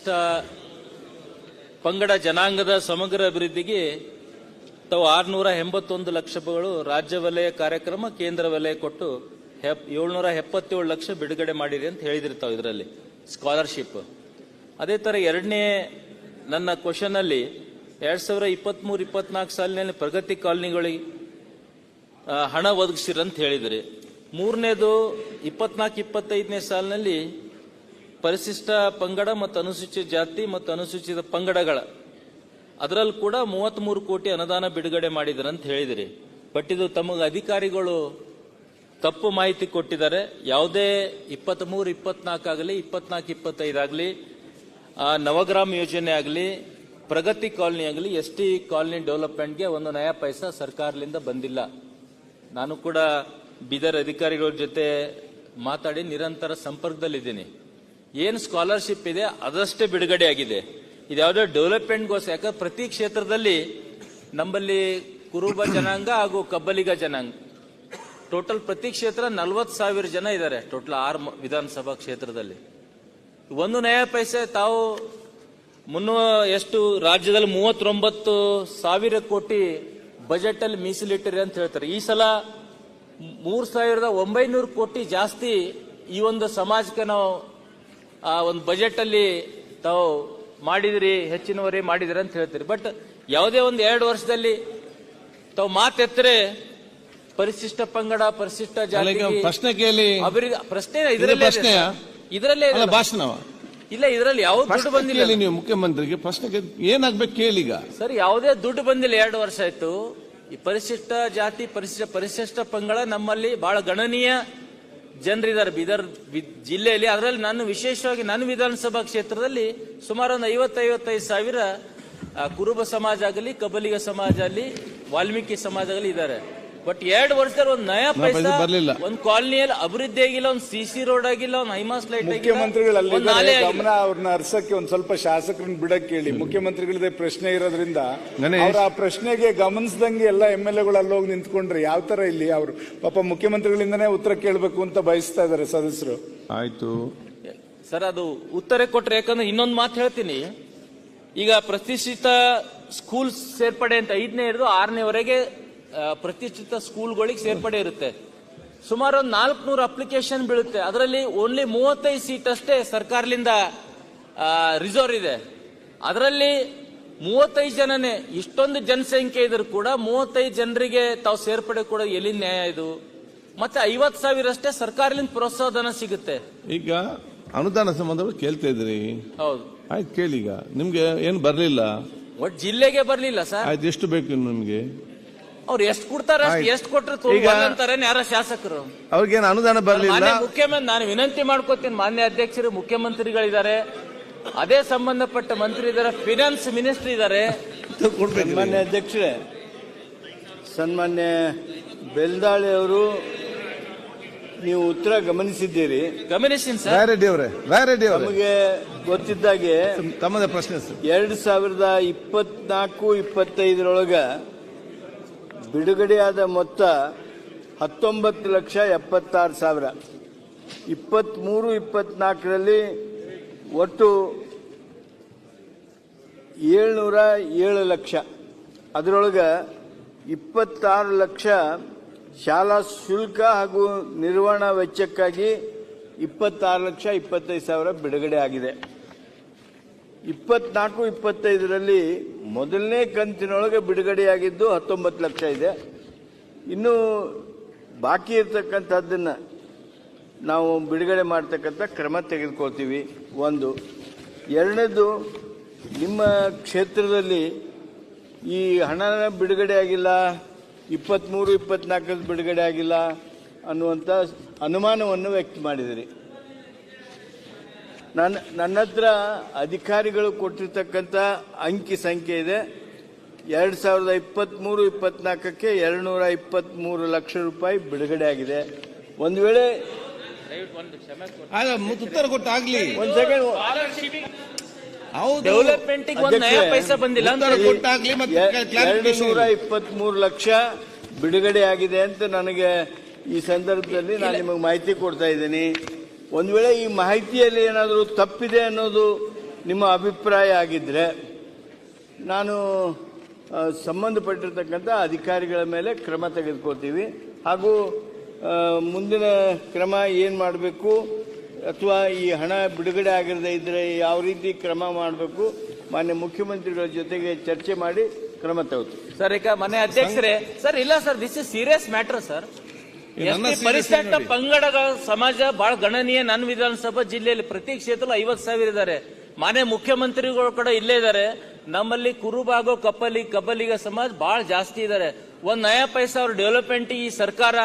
ಪರಿಶಿಷ್ಟ ಪಂಗಡ ಜನಾಂಗದ ಸಮಗ್ರ ಅಭಿವೃದ್ಧಿಗೆ ತಾವು ಆರುನೂರ ಎಂಬತ್ತೊಂದು ಲಕ್ಷಗಳು ರಾಜ್ಯ ವಲಯ ಕಾರ್ಯಕ್ರಮ, ಕೇಂದ್ರ ವಲಯ ಕೊಟ್ಟು ಹೆಪ್ ಏಳ್ನೂರ ಎಪ್ಪತ್ತೇಳು ಲಕ್ಷ ಬಿಡುಗಡೆ ಮಾಡಿದೆ ಅಂತ ಹೇಳಿದಿರ್ತಾವ ಇದರಲ್ಲಿ ಸ್ಕಾಲರ್ಶಿಪ್ ಅದೇ ಥರ ಎರಡನೇ ನನ್ನ ಕ್ವಶನ್ ಅಲ್ಲಿ ಎರಡ್ ಸಾವಿರ ಇಪ್ಪತ್ಮೂರು, ಇಪ್ಪತ್ನಾಲ್ಕು ಸಾಲಿನಲ್ಲಿ ಪ್ರಗತಿ ಕಾಲನಿಗಳಿಗೆ ಹಣ ಒದಗಿಸಿರಂತ ಹೇಳಿದ್ರಿ. ಮೂರನೇದು ಇಪ್ಪತ್ನಾಲ್ಕು, ಇಪ್ಪತ್ತೈದನೇ ಸಾಲಿನಲ್ಲಿ ಪರಿಶಿಷ್ಟ ಪಂಗಡ ಮತ್ತು ಅನುಸೂಚಿತ ಜಾತಿ ಮತ್ತು ಅನುಸೂಚಿತ ಪಂಗಡಗಳ. ಅದರಲ್ಲಿ ಕೂಡ ಮೂವತ್ತ್ಮೂರು ಕೋಟಿ ಅನುದಾನ ಬಿಡುಗಡೆ ಮಾಡಿದ್ರು ಅಂತ ಹೇಳಿದಿರಿ. ಬಟ್ ಇದು ತಮಗೆ ಅಧಿಕಾರಿಗಳು ತಪ್ಪು ಮಾಹಿತಿ ಕೊಟ್ಟಿದ್ದಾರೆ. ಯಾವುದೇ ಇಪ್ಪತ್ತ್ಮೂರು ಮೂರು ಆಗಲಿ, ಇಪ್ಪತ್ನಾಲ್ಕು ಇಪ್ಪತ್ತೈದಾಗಲಿ ನವಗ್ರಾಮ್ ಯೋಜನೆ ಆಗಲಿ, ಪ್ರಗತಿ ಕಾಲನಿ ಆಗಲಿ ಎಸ್ ಟಿ ಕಾಲನಿ ಡೆವಲಪ್ಮೆಂಟ್ಗೆ ಒಂದು ನಯಾ ಪೈಸಾ ಸರ್ಕಾರದಿಂದ ಬಂದಿಲ್ಲ. ನಾನು ಕೂಡ ಬೀದರ್ ಅಧಿಕಾರಿಗಳ ಜೊತೆ ಮಾತಾಡಿ ನಿರಂತರ ಸಂಪರ್ಕದಲ್ಲಿದ್ದೀನಿ. ಏನು ಸ್ಕಾಲರ್ಶಿಪ್ ಇದೆ ಅದಷ್ಟೇ ಬಿಡುಗಡೆ ಆಗಿದೆ. ಇದ್ಯಾವುದೋ ಡೆವಲಪ್ಮೆಂಟ್ಗೋಸ್ಕರ ಯಾಕಂದ್ರೆ ಪ್ರತಿ ಕ್ಷೇತ್ರದಲ್ಲಿ ನಮ್ಮಲ್ಲಿ ಕುರುಬ ಜನಾಂಗ ಹಾಗೂ ಕಬ್ಬಲಿಗ ಜನಾಂಗ. ಟೋಟಲ್ ಪ್ರತಿ ಕ್ಷೇತ್ರ ನಲ್ವತ್ತು ಸಾವಿರ ಜನ ಇದ್ದಾರೆ ಟೋಟಲ್ ಆರು ವಿಧಾನಸಭಾ ಕ್ಷೇತ್ರದಲ್ಲಿ. ಒಂದು ನಯ ಪೈಸೆ ತಾವು ಮುನ್ನೂ, ಎಷ್ಟು, ರಾಜ್ಯದಲ್ಲಿ ಮೂವತ್ತೊಂಬತ್ತು ಸಾವಿರ ಕೋಟಿ ಬಜೆಟ್ ಅಲ್ಲಿ ಮೀಸಲಿಟ್ಟಿರಿ ಅಂತ ಹೇಳ್ತಾರೆ. ಈ ಸಲ ಮೂರ್ ಸಾವಿರದ ಒಂಬೈನೂರು ಕೋಟಿ ಜಾಸ್ತಿ ಈ ಒಂದು ಸಮಾಜಕ್ಕೆ ನಾವು ಆ ಒಂದು ಬಜೆಟಲ್ಲಿ ತಾವು ಮಾಡಿದಿರಿ ಹೆಚ್ಚಿನವರೇ ಮಾಡಿದಿರಿ ಅಂತ ಹೇಳ್ತೀರಿ. ಬಟ್ ಯಾವುದೇ ಒಂದು ಎರಡು ವರ್ಷದಲ್ಲಿ ತಾವು ಮಾತೆತ್ತರೆ ಪರಿಶಿಷ್ಟ ಪಂಗಡ ಪರಿಶಿಷ್ಟ ಜಾತಿ ಪ್ರಶ್ನೆ ಕೇಳಿ. ಅಭಿವೃದ್ಧಿ ಪ್ರಶ್ನೆ ಇದರಲ್ಲೇ. ಇದರಲ್ಲೇ ಭಾಷಣ ಇಲ್ಲ ಇದರಲ್ಲಿ ಯಾವ ದುಡ್ಡು ಬಂದಿಲ್ಲ. ಕೇಳಿ ನೀವು ಮುಖ್ಯಮಂತ್ರಿಗೆ ಪ್ರಶ್ನೆ ಕೇಳಿ- ಏನಾಗ್ಬೇಕು ಕೇಳೀಗ ಸರ್ ಯಾವುದೇ ದುಡ್ಡು ಬಂದಿಲ್ಲ ಎರಡು ವರ್ಷ ಆಯ್ತು. ಈ ಪರಿಶಿಷ್ಟ ಜಾತಿ ಪರಿಶಿಷ್ಟ ಪರಿಶಿಷ್ಟ ಪಂಗಡ ನಮ್ಮಲ್ಲಿ ಬಹಳ ಗಣನೀಯ ಜನರಿದ್ದಾರೆ. ಬೀದರ್ ಜಿಲ್ಲೆಯಲ್ಲಿ ಅದರಲ್ಲಿ ನಾನು ವಿಶೇಷವಾಗಿ ನನ್ನ ವಿಧಾನಸಭಾ ಕ್ಷೇತ್ರದಲ್ಲಿ ಸುಮಾರು ಒಂದು ಐವತ್ತೈವತ್ತೈದು ಸಾವಿರ ಕುರುಬ ಸಮಾಜ ಆಗಲಿ, ಕಬಲಿಗ ಸಮಾಜ ಆಗಲಿ, ವಾಲ್ಮೀಕಿ ಸಮಾಜ ಆಗಲಿ ಇದ್ದಾರೆ. ಬಟ್ ಎರಡು ವರ್ಷದಲ್ಲಿ ಒಂದು ನಯಾ ಪೈಸೆ ಬರ್ಲಿಲ್ಲ. ಒಂದು ಕಾಲನಿಯಲ್ಲಿ ಅಭಿವೃದ್ಧಿ ಆಗಿಲ್ಲ ಒಂದು ಸಿ ಸಿ ರೋಡ್ ಆಗಿಲ್ಲ ಒಂದು ಹೈಮಾಸ್ ಲೈಟ್ ಆಗಿಲ್ಲ ಮುಖ್ಯಮಂತ್ರಿಗಳು ಒಂದು ನಾಲೆ ಅಲ್ಲಿದ್ದಾರೆ ಆಗಿಲ್ಲ. ಗಮನ ಅವ್ರನ್ನ ಅರ್ಸಕ್ಕೆ ಒಂದ್ ಸ್ವಲ್ಪ ಶಾಸಕರನ್ನ ಬಿಡಕ್ಕೆ ಕೇಳಿ ಮುಖ್ಯಮಂತ್ರಿಗಳದೇ ಪ್ರಶ್ನೆ ಇರೋದ್ರಿಂದ ಗಣೇಶ್. ಅವ್ರ ಆ ಪ್ರಶ್ನೆಗೆ ಗಮನಿಸದಂಗೆ ಎಲ್ಲ ಎಂ ಎಲ್ ಎಗಳು ಅಲ್ಲೋಗಿ ನಿಂತ್ಕೊಂಡ್ರೆ ಯಾವ ತರ ಇಲ್ಲಿ ಅವರು ಪಾಪ ಮುಖ್ಯಮಂತ್ರಿಗಳಿಂದನೇ ಉತ್ತರ ಕೇಳಬೇಕು ಅಂತ ಬಯಸ್ತಾ ಇದಾರೆ ಸದಸ್ಯರು ಆಯ್ತು ಸರ್ ಅದು ಉತ್ತರ ಕೊಟ್ರೆ ಯಾಕಂದ್ರೆ ಇನ್ನೊಂದು ಮಾತು ಹೇಳ್ತೀನಿ ಈಗ ಪ್ರತಿಷ್ಠಿತ ಸ್ಕೂಲ್ ಸೇರ್ಪಡೆ ಅಂತ ಐದನೇ ಹಿಡಿದು ಆರನೇವರೆಗೆ ಪ್ರತಿಷ್ಠಿತ ಸ್ಕೂಲ್ಗಳಿಗೆ ಸೇರ್ಪಡೆ ಇರುತ್ತೆ. ಸುಮಾರು ಒಂದು ನಾಲ್ಕುನೂರು ಅಪ್ಲಿಕೇಶನ್ ಬೀಳುತ್ತೆ. ಅದರಲ್ಲಿ ಓನ್ಲಿ ಮೂವತ್ತೈದು ಸೀಟ್ ಅಷ್ಟೇ ಸರ್ಕಾರದಿಂದ ರಿಸರ್ವ್ ಇದೆ. ಅದರಲ್ಲಿ ಮೂವತ್ತೈದು ಜನನೇ ಇಷ್ಟೊಂದು ಜನಸಂಖ್ಯೆ ಇದ್ರು ಕೂಡ ಮೂವತ್ತೈದು ಜನರಿಗೆ ತಾವು ಸೇರ್ಪಡೆ ಕೂಡ ಎಲ್ಲಿ ನ್ಯಾಯ ಇದು? ಮತ್ತೆ ಐವತ್ತು ಸಾವಿರ ಅಷ್ಟೇ ಸರ್ಕಾರದಿಂದ ಪ್ರೋತ್ಸಾಹಧನ ಸಿಗುತ್ತೆ. ಈಗ ಅನುದಾನ ಸಂಬಂಧ ಕೇಳ್ತಾ ಇದ್ರಿ. ಹೌದು. ಆಯ್ತು ಕೇಳಿ ಈಗ. ನಿಮ್ಗೆ ಏನು ಬರಲಿಲ್ಲ? ಒಟ್ ಜಿಲ್ಲೆಗೆ ಬರಲಿಲ್ಲ ಸರ್. ಆಯ್ತು ಎಷ್ಟು ಬೇಕು ನಿಮ್ಗೆ? ಅವ್ರು ಎಷ್ಟು ಕೊಡ್ತಾರ. ಎಷ್ಟು ಕೊಟ್ಟರು ಈಗ- ಅಂತಾರೆ ಯಾರ ಶಾಸಕರು. ಅವ್ರಿಗೆ ಅನುದಾನ ಬರಲಿಲ್ಲ? ಮಾನ್ಯ ಮುಖ್ಯಮಂತ್ರಿ ನಾನು ವಿನಂತಿ ಮಾಡ್ಕೋತೀನಿ. ಮಾನ್ಯ ಅಧ್ಯಕ್ಷರು ಮುಖ್ಯಮಂತ್ರಿಗಳಿದ್ದಾರೆ. ಅದೇ ಸಂಬಂಧಪಟ್ಟ ಮಂತ್ರಿ ಇದ್ದಾರೆ ಫಿನಾನ್ಸ್ ಮಿನಿಸ್ಟರ್ ಇದ್ದಾರೆ. ಮಾನ್ಯ ಸನ್ಮಾನ್ಯ ಅಧ್ಯಕ್ಷರೇ ಸನ್ಮಾನ್ಯ ಬೆಲ್ದಾಳಿ ಅವರು ನೀವು ಉತ್ತರ ಗಮನಿಸಿದ್ದೀರಿ. ಗಮನಿಸಿನ್ ಸರ್. ರಾಯರೆಡ್ಡಿ ಅವರೇ ರಾಯರೆಡ್ಡಿ ಅವರೇ. ನಮಗೆ ಗೊತ್ತಿದ್ದಾಗೆ ತಮ್ಮದೇ ಪ್ರಶ್ನೆ ಸರ್. ಎರಡು ಸಾವಿರದ ಇಪ್ಪತ್ನಾಲ್ಕು ಇಪ್ಪತ್ತೈದರೊಳಗ ಬಿಡುಗಡೆಯಾದ ಮೊತ್ತ ಹತ್ತೊಂಬತ್ತು ಲಕ್ಷ ಎಪ್ಪತ್ತಾರು ಸಾವಿರ. ಇಪ್ಪತ್ತ್ಮೂರು ಇಪ್ಪತ್ನಾಲ್ಕರಲ್ಲಿ ಒಟ್ಟು ಏಳ್ನೂರ ಏಳು ಲಕ್ಷ. ಅದರೊಳಗೆ ಇಪ್ಪತ್ತಾರು ಲಕ್ಷ ಶಾಲಾ ಶುಲ್ಕ ಹಾಗೂ ನಿರ್ವಹಣಾ ವೆಚ್ಚಕ್ಕಾಗಿ ಇಪ್ಪತ್ತಾರು ಲಕ್ಷ ಇಪ್ಪತ್ತೈದು ಸಾವಿರ ಬಿಡುಗಡೆ ಆಗಿದೆ. ಇಪ್ಪತ್ನಾಲ್ಕು, ಇಪ್ಪತ್ತೈದರಲ್ಲಿ ಮೊದಲನೇ ಕಂತಿನೊಳಗೆ ಬಿಡುಗಡೆಯಾಗಿದ್ದು ಹತ್ತೊಂಬತ್ತು ಲಕ್ಷ ಇದೆ. ಇನ್ನು ಬಾಕಿ ಇರ್ತಕ್ಕಂಥದ್ದನ್ನು ನಾವು ಬಿಡುಗಡೆ ಮಾಡ್ತಕ್ಕಂಥ ಕ್ರಮ ತೆಗೆದುಕೊಳ್ತೀವಿ. ಒಂದು, ಎರಡನೇದು, ನಿಮ್ಮ ಕ್ಷೇತ್ರದಲ್ಲಿ ಈ ಹಣ ಬಿಡುಗಡೆ ಆಗಿಲ್ಲ ಇಪ್ಪತ್ತ್ಮೂರು ಇಪ್ಪತ್ನಾಲ್ಕರಲ್ಲಿ ಬಿಡುಗಡೆ ಆಗಿಲ್ಲ ಅನ್ನುವಂಥ ಅನುಮಾನವನ್ನು ವ್ಯಕ್ತ ಮಾಡಿದಿರಿ. ನನ್ನ ನನ್ನ ಹತ್ರ ಅಧಿಕಾರಿಗಳು ಕೊಟ್ಟಿರ್ತಕ್ಕಂಥ ಅಂಕಿ ಸಂಖ್ಯೆ ಇದೆ. ಎರಡು ಸಾವಿರದ ಇಪ್ಪತ್ತ್ಮೂರು ಇಪ್ಪತ್ನಾಲ್ಕಕ್ಕೆ ಎರಡು ನೂರ ಇಪ್ಪತ್ತ್ಮೂರು ಲಕ್ಷ ರೂಪಾಯಿ ಬಿಡುಗಡೆ ಆಗಿದೆ. ಒಂದು ವೇಳೆ ಉತ್ತರ ಕೊಟ್ಟಾಗ್ಲಿ. ಒಂದು ಸೆಕೆಂಡ್ ಹೌದು. ಡೆವಲಪ್ಮೆಂಟ್ ಒಂದು ನಯ ಅಧ್ಯಕ್ಷರೇ, ಬಂದಿಲ್ಲ ಅಂತ ಉತ್ತರ ಕೊಟ್ಟಾಗ್ಲಿ ಮತ್ತೆ ಎರಡು ನೂರ. ಇಪ್ಪತ್ತ್ಮೂರು ಲಕ್ಷ ಬಿಡುಗಡೆ ಆಗಿದೆ ಅಂತ ನನಗೆ ಈ ಸಂದರ್ಭದಲ್ಲಿ ನಾನು ನಿಮಗೆ ಮಾಹಿತಿ ಕೊಡ್ತಾ ಇದ್ದೀನಿ. ಒಂದು ವೇಳೆ ಈ ಮಾಹಿತಿಯಲ್ಲಿ ಏನಾದರೂ ತಪ್ಪಿದೆ ಅನ್ನೋದು ನಿಮ್ಮ ಅಭಿಪ್ರಾಯ ಆಗಿದ್ದರೆ ನಾನು ಸಂಬಂಧಪಟ್ಟಿರ್ತಕ್ಕಂಥ ಅಧಿಕಾರಿಗಳ ಮೇಲೆ ಕ್ರಮ ತೆಗೆದುಕೊಳ್ತೀವಿ. ಹಾಗೂ ಮುಂದಿನ ಕ್ರಮ ಏನು ಮಾಡಬೇಕು ಅಥವಾ ಈ ಹಣ ಬಿಡುಗಡೆ ಆಗಿರದೇ ಇದ್ದರೆ ಯಾವ ರೀತಿ ಕ್ರಮ ಮಾಡಬೇಕು ಮಾನ್ಯ ಮುಖ್ಯಮಂತ್ರಿಗಳ ಜೊತೆಗೆ ಚರ್ಚೆ ಮಾಡಿ ಕ್ರಮ ತಗೋತೀವಿ. ಸರ್ ಈಗ ಮನೆ ಅಧ್ಯಕ್ಷರೇ ಸರ್ ಇಲ್ಲ sir this is serious matter sir ಪರಿಶಿಷ್ಟ. ಪಂಗಡಗಳ ಸಮಾಜ ಬಹಳ ಗಣನೀಯ. ನನ್ನ ವಿಧಾನಸಭಾ ಜಿಲ್ಲೆಯಲ್ಲಿ ಪ್ರತಿ ಕ್ಷೇತ್ರ ಐವತ್ ಸಾವಿರ ಇದ್ದಾರೆ. ಮಾನ್ಯ ಮುಖ್ಯಮಂತ್ರಿಗಳು ಕೂಡ ಇಲ್ಲೇ ಇದ್ದಾರೆ. ನಮ್ಮಲ್ಲಿ ಕುರುಬಾಗೋ ಕಪ್ಪಲಿ ಕಬ್ಬಲಿಗ ಸಮಾಜ ಬಹಳ ಜಾಸ್ತಿ ಇದ್ದಾರೆ. ಒಂದ್ ನಯಾ ಪೈಸಾ ಅವ್ರ ಡೆವಲಪ್ಮೆಂಟ್ ಈ ಸರ್ಕಾರ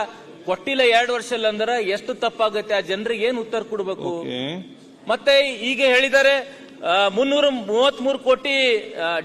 ಕೊಟ್ಟಿಲ್ಲ ಎರಡು ವರ್ಷದಲ್ಲಿ ಅಂದ್ರೆ ಎಷ್ಟು ತಪ್ಪಾಗುತ್ತೆ? ಆ ಜನರಿಗೆ ಏನ್ ಉತ್ತರ ಕೊಡಬೇಕು? ಮತ್ತೆ ಈಗ ಹೇಳಿದ್ದಾರೆ ಮುನ್ನೂರ ಮೂವತ್ತ್ ಮೂರು ಕೋಟಿ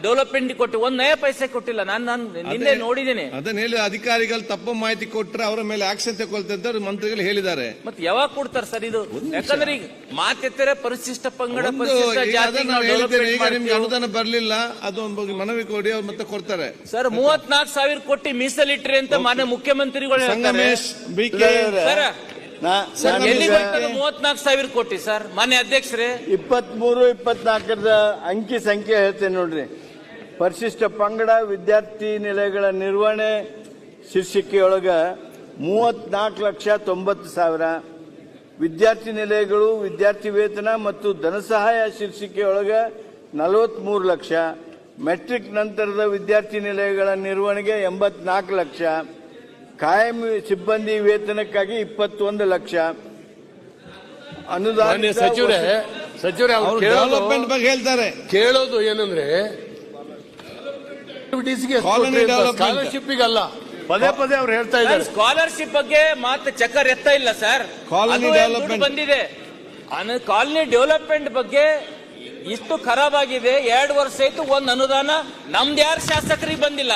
ಡೆವಲಪ್ಮೆಂಟ್ ಕೊಟ್ಟು ಒಂದ್ ನಯ ಪೈಸೆ ಕೊಟ್ಟಿಲ್ಲ. ನಾನು ನಾನು ನಿನ್ನೆ ನೋಡಿದ್ದೀನಿ ಅದನ್ನ ಹೇಳಿ ಅಧಿಕಾರಿಗಳು ತಪ್ಪು ಮಾಹಿತಿ ಕೊಟ್ರೆ ಅವರ ಮೇಲೆ ಆಕ್ಷನ್ ತಗೊಳ್ತಿದ್ದಾರೆ ಮಂತ್ರಿಗಳು ಹೇಳಿದ್ದಾರೆ. ಮತ್ತೆ ಯಾವಾಗ ಕೊಡ್ತಾರೆ ಸರ್ ಇದು? ಯಾಕಂದ್ರೆ ಈಗ ಮಾತೆತ್ತರೆ ಪರಿಶಿಷ್ಟ ಪಂಗಡ ಪರಿಶಿಷ್ಟ ಈಗ ಜಾತಿ ಅದನ್ನ ನಾವು development ಈಗ ನಿಮ್ಗೆ ಮಾಡ್ತೀವಿ. ಅನುದಾನ ಬರ್ಲಿಲ್ಲ ಅದು ಒಂದು ಬಗ್ಗೆ ಮನವಿ ಕೊಡಿ ಅವ್ರು ಮತ್ತೆ ಕೊಡ್ತಾರೆ. ಸರ್ ಮೂವತ್ನಾಲ್ಕು ಸಾವಿರ ಕೋಟಿ ಮೀಸಲಿಟ್ರಿ ಅಂತ ಮಾನ್ಯ ಮುಖ್ಯಮಂತ್ರಿಗಳು ಹೇಳ್ತಾರೆ. Sangamesh B K. ಸರ್ ಮೂವತ್ನಾಲ್ಕು ಸಾವಿರ ಕೋಟಿ ಸರ್. ಮನೆ ಅಧ್ಯಕ್ಷರೇ. ಇಪ್ಪತ್ಮೂರು ಇಪ್ಪತ್ನಾಲ್ಕರ ಅಂಕಿ ಸಂಖ್ಯೆ ಹೇಳ್ತೇನೆ ನೋಡ್ರಿ. ಪರಿಶಿಷ್ಟ ಪಂಗಡ ವಿದ್ಯಾರ್ಥಿ ನಿಲಯಗಳ ನಿರ್ವಹಣೆ ಶೀರ್ಷಿಕೆಯೊಳಗ ಮೂವತ್ನಾಲ್ಕು ಲಕ್ಷ ತೊಂಬತ್ತು ಸಾವಿರ. ವಿದ್ಯಾರ್ಥಿ ನಿಲಯಗಳು ವಿದ್ಯಾರ್ಥಿ ವೇತನ ಮತ್ತು ಧನಸಹಾಯ ಶೀರ್ಷಿಕೆಯೊಳಗ ನಲವತ್ಮೂರು ಲಕ್ಷ. ಮೆಟ್ರಿಕ್ ನಂತರದ ವಿದ್ಯಾರ್ಥಿ ನಿಲಯಗಳ ನಿರ್ವಹಣೆಗೆ ಎಂಬತ್ನಾಲ್ಕು ಲಕ್ಷ. ಕಾಯಂ ಸಿಬ್ಬಂದಿ ವೇತನಕ್ಕಾಗಿ ಇಪ್ಪತ್ತೊಂದು ಲಕ್ಷ. ಅನುದಾನ ಸಚಿವರೇ ಸಚಿವರೇ ಅವ್ರು ಡೆವಲಪ್ಮೆಂಟ್ ಬಗ್ಗೆ ಹೇಳ್ತಾರೆ. ಕೇಳೋದು ಏನಂದ್ರೆ. ಸ್ಕಾಲರ್ಶಿಪ್ ಅಲ್ಲ ಪದೇ ಪದೇ ಅವ್ರು ಹೇಳ್ತಾ ಇದ್ದಾರೆ. ಸ್ಕಾಲರ್ಶಿಪ್ ಬಗ್ಗೆ ಮಾತು ಚಕ್ಕರ್ ಎತ್ತ ಇಲ್ಲ ಸರ್. ಕಾಲನಿ ಡೆವಲಪ್ಮೆಂಟ್ ಬಂದಿದೆ? ಕಾಲನಿ ಡೆವಲಪ್ಮೆಂಟ್ ಬಗ್ಗೆ ಇಷ್ಟು ಖರಾಬ್ ಆಗಿದೆ ಎರಡು ವರ್ಷ ಆಯ್ತು ಒಂದು ಅನುದಾನ. ನಮ್ದು ಯಾರು ಶಾಸಕರಿಗೆ ಬಂದಿಲ್ಲ?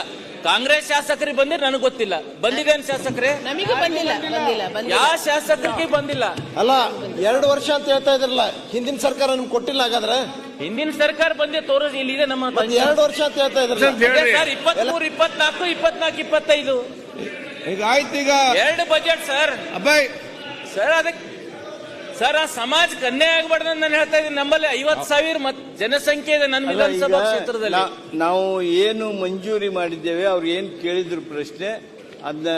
ಕಾಂಗ್ರೆಸ್ ಶಾಸಕರಿಗೆ ಬಂದ್ರೆ ನನಗೆ ಗೊತ್ತಿಲ್ಲ. ಬಂದಿದೆ ಏನ್ ಶಾಸಕರೇ? ನಮಗೆ ಬಂದಿಲ್ಲ ಬಂದಿಲ್ಲ ಬಂದಿಲ್ಲ. ಯಾವ ಶಾಸಕರಿಗೆ ಬಂದಿಲ್ಲ? ಅಲ್ಲ ಎರಡು ವರ್ಷ ಅಂತ ಹೇಳ್ತಾ ಇದ್ರಲ್ಲ ಹಿಂದಿನ ಸರ್ಕಾರ ನಿಮ್ಗೆ ಕೊಟ್ಟಿಲ್ಲ ಹಾಗಾದ್ರೆ? ಹಿಂದಿನ ಸರ್ಕಾರ ಬಂದೆ ತೋರೋದು ಇಲ್ಲಿದೆ ನಮ್ಮ ಮತ್ತೆ ಎರಡು ವರ್ಷ ಅಂತ ಹೇಳ್ತಾ ಇದ್ರಲ್ಲ. ಸರ್ ಇಪ್ಪತ್ಮೂರು ಇಪ್ಪತ್ನಾಲ್ಕು ಇಪ್ಪತ್ನಾಲ್ಕು ಇಪ್ಪತ್ತೈದು. ಈಗ ಆಯ್ತು ಈಗ. ಎರಡು ಬಜೆಟ್ ಸರ್ ಅಬ್ಬಾಯ್ ಸರ್ ಅದಕ್ಕೆ ಸರ್ ಆ ಸಮಾಜ ಕನ್ಯೆ ಆಗ್ಬಾರ್ದು ಅಂತ ನಾನು ಹೇಳ್ತಾ ಇದ್ದೀನಿ. ನಮ್ಮಲ್ಲಿ ಐವತ್ ಸಾವಿರ ಮತ್ ಜನಸಂಖ್ಯೆ ಇದೆ ನನ್ನ ವಿಧಾನಸಭಾ ಕ್ಷೇತ್ರದಲ್ಲಿ. ನಾವು ಏನು ಮಂಜೂರಿ ಮಾಡಿದ್ದೇವೆ ಅವ್ರು ಏನ್ ಕೇಳಿದ್ರು ಪ್ರಶ್ನೆ ಅದನ್ನ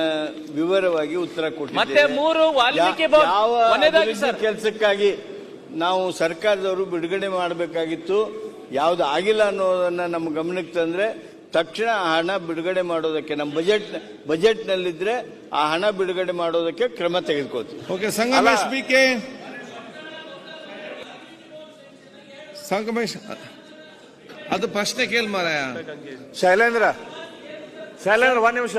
ವಿವರವಾಗಿ ಉತ್ತರ ಕೊಟ್ಟು ಮತ್ತೆ ಮೂರು ವಾಲ್ಮೀಕಿ ಯಾವ ಕೆಲಸಕ್ಕಾಗಿ ನಾವು ಸರ್ಕಾರದವರು ಬಿಡುಗಡೆ ಮಾಡಬೇಕಾಗಿತ್ತು ಯಾವ್ದು ಆಗಿಲ್ಲ ಅನ್ನೋದನ್ನ ನಮ್ಮ ಗಮನಕ್ಕೆ ತಂದ್ರೆ ತಕ್ಷಣ ಆ ಹಣ ಬಿಡುಗಡೆ ಮಾಡೋದಕ್ಕೆ ನಮ್ಮ ಬಜೆಟ್ ಬಜೆಟ್ ನಲ್ಲಿದ್ರೆ ಆ ಹಣ ಬಿಡುಗಡೆ ಮಾಡೋದಕ್ಕೆ ಕ್ರಮ ತೆಗೆದುಕೋತೀವಿ ಸಂಗಮೇಶ್ ಅದು ಪ್ರಶ್ನೆ ಕೇಳ್ ಮಾರಾಯ. ಶೈಲೇಂದ್ರ. ಶೈಲೇಂದ್ರ ಒಂದ್ ನಿಮಿಷ.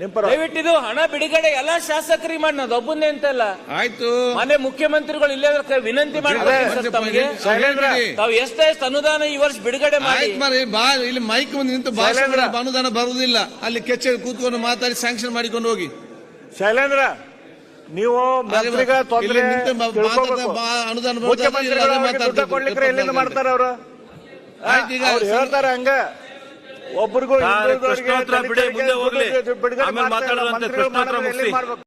ನಿಮ್ ಪರ. ದಯವಿಟ್ಟು ಇದು ಹಣ ಬಿಡುಗಡೆ ಎಲ್ಲ ಶಾಸಕರಿಗೆ ಮಾಡಿ ನಾವು ಅಂತ ಅಂತಲ್ಲ ಆಯ್ತು. ಮನೆ ಮುಖ್ಯಮಂತ್ರಿಗಳು ಇಲ್ಲೇಂದ್ರೆ ವಿನಂತಿ ಮಾಡ್ತಾರೆ ಸರ್ ತಮಗೆ. ಶೈಲೇಂದ್ರ. ತಾವು ಎಷ್ಟೆಷ್ಟು ಅನುದಾನ ಈ ವರ್ಷ ಬಿಡುಗಡೆ ಮಾಡಿ. ಬಾ ಇಲ್ಲಿ ಮೈಕ್ ಮುಂದೆ ನಿಂತು ಭಾಷಣ ಅನುದಾನ ಬರುವುದಿಲ್ಲ. ಅಲ್ಲಿ ಕೆಚ್ಚೆ ಕೂತ್ಕೊಂಡು ಮಾತಾಡಿ ಸ್ಯಾಂಕ್ಷನ್ ಮಾಡಿಕೊಂಡು ಹೋಗಿ. ಶೈಲೇಂದ್ರ. ನೀವು ಮಂತ್ರಿಗ ತೊಂದರೆ ಮುಖ್ಯಮಂತ್ರಿಗಳು ಕೊಡ್ಲಿಕ್ಕೆ ಎಲ್ಲಿಂದ ಮಾಡ್ತಾರ ಅವರು? ಆಯ್ತು ಈಗ ಅವ್ರು ಹೇಳ್ತಾರೆ ಹಂಗ. ಒಬ್ರಿಗೂ. ಬಿಡುಗಡೆ. ಮಾಡ್ಬೇಕು?